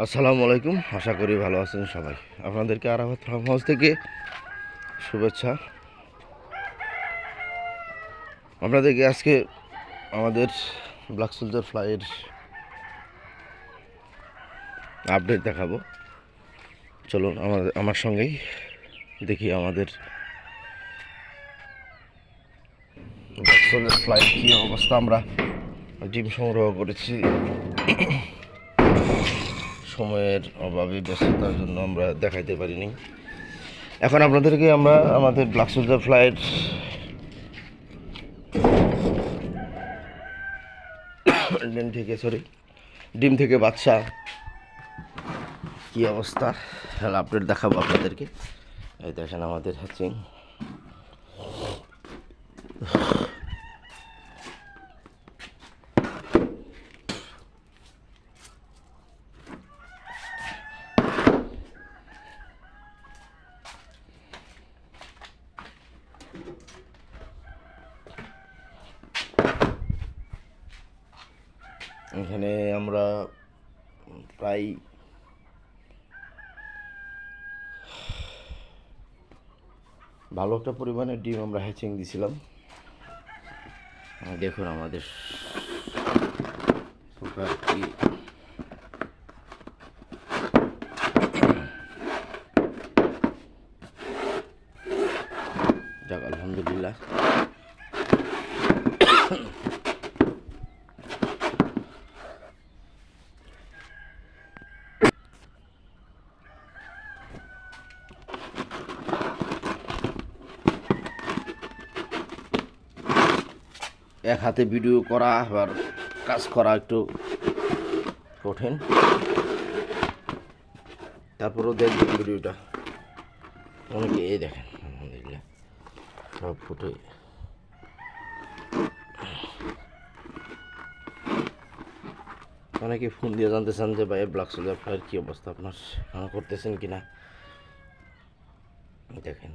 আসসালামু আলাইকুম। আশা করি ভালো আছেন সবাই। আপনাদেরকে আরাফাত ফার্ম হাউস থেকে শুভেচ্ছা। আপনাদেরকে আজকে আমাদের ব্ল্যাক সোলজার ফ্লাইয়ের আপডেট দেখাবো। চলুন, আমাদের, আমার সঙ্গেই দেখি আমাদের ব্ল্যাক সোলজার ফ্লাইয়ের কী অবস্থা। আমরা ডিম সংগ্রহ করেছি। সময়ের অভাবে, ব্যস্ততার জন্য আমরা দেখাইতে পারিনি। এখন আপনাদেরকে আমরা আমাদের ব্ল্যাক সোলজার ফ্লাইট ডিম থেকে সরি ডিম থেকে বাচ্চা কি অবস্থা? আপডেট দেখাবো আপনাদেরকে। এই দেখেন আমাদের হ্যাচিং এখানে আমরা প্রায় ভালো একটা পরিমাণে ডিম আমরা হ্যাচিং দিছিলাম। দেখুন আমাদের যাক আলহামদুলিল্লাহ। এক হাতে ভিডিও করা, আবার কাজ করা একটু কঠিন। তারপরেও দেখবেন ভিডিওটা। অনেকে এই দেখেন সব ফুটে। অনেকে ফোন দিয়ে জানতে চান যে, ভাই ব্ল্যাক সোলজার ফ্লাইয়ের কী অবস্থা? আপনার করতেছেন কি না দেখেন।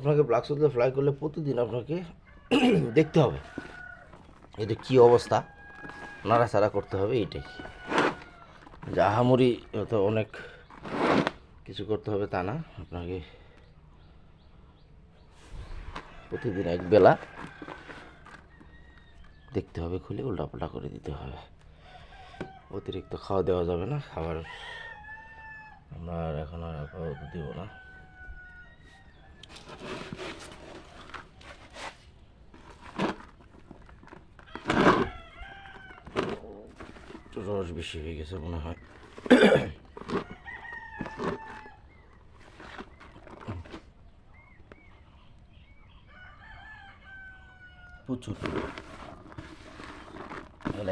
আপনাকে ব্ল্যাক সোলজার ফ্লাই করলে প্রতিদিন আপনাকে দেখতে হবে। এটা কি অবস্থা? নাড়াচাড়া করতে হবে এইটাই যে তো অনেক কিছু করতে হবে তা না। আপনাকে প্রতিদিন এক বেলা দেখতে হবে, খুলে উল্টাপাল্টা করে দিতে হবে। অতিরিক্ত খাওয়া দেওয়া যাবে না, খাবার আমরা এখন আর আপাতত দিব না। রস বেশি হয়ে গেছে মনে হয়।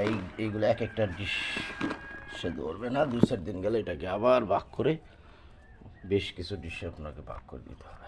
এই এইগুলো এক একটা ডিশ সে ধরবে না দু চার দিন গেলে এটাকে আবার ভাগ করে বেশ কিছু ডিশে আপনাকে ভাগ করে দিতে হবে।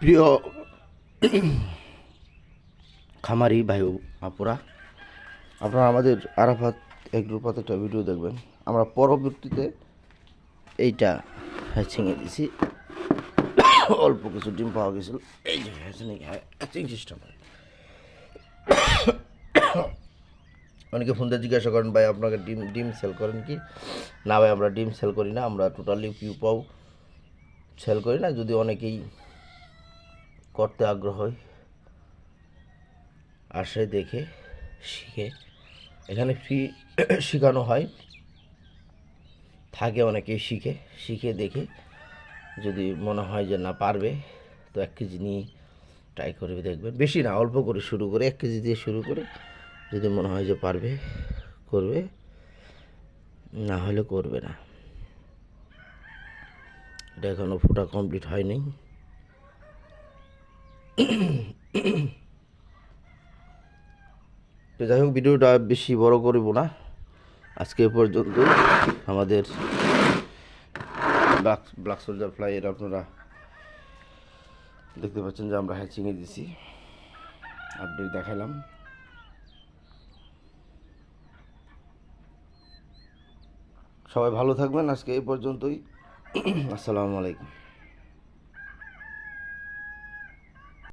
প্রিয় খামারি ভাই আপুরা, আপনারা আমাদের আরাফাত এগ্রুপাতে একটা ভিডিও দেখবেন। আমরা পরবর্তীতে এইটা হ্যাচিংয়ে দিছি। অল্প কিছু ডিম পাওয়া গেছিল। এই যে হ্যাচিং সিস্টেম অনেকে ফোন দিয়ে জিজ্ঞাসা করেন, ভাই, আপনাকে ডিম ডিম সেল করেন কি? না ভাই, আমরা ডিম সেল করি না, আমরা টোটালি পিউ পাও। সেল করি না, যদি অনেকেই করতে আগ্রহ। আসে দেখে শিখে। এখানে ফ্রি শেখানো হয়। থাকে অনেকেই শিখে। শিখে দেখে যদি মনে হয় যে না পারবে, তো এক কেজি নিয়ে ট্রাই করে দেখবেন। বেশি না, অল্প করে শুরু করে, এক কেজি দিয়ে শুরু করে যদি মনে হয় যে পারবে, করবে। না হলে করবে না। এটা এখনও ফোটা কমপ্লিট হয়নি। তো যাই হোক, ভিডিওটা বেশি বড় করব না। আজকে পর্যন্ত আমাদের ব্ল্যাক ব্ল্যাক সোলজার ফ্লাইয়ের আপনারা দেখতে পাচ্ছেন যে আমরা হ্যাচিংয়ে দিছি। আপডেট দেখালাম সবাই ভালো থাকবেন আজকে এই পর্যন্তই। আসসালামু আলাইকুম।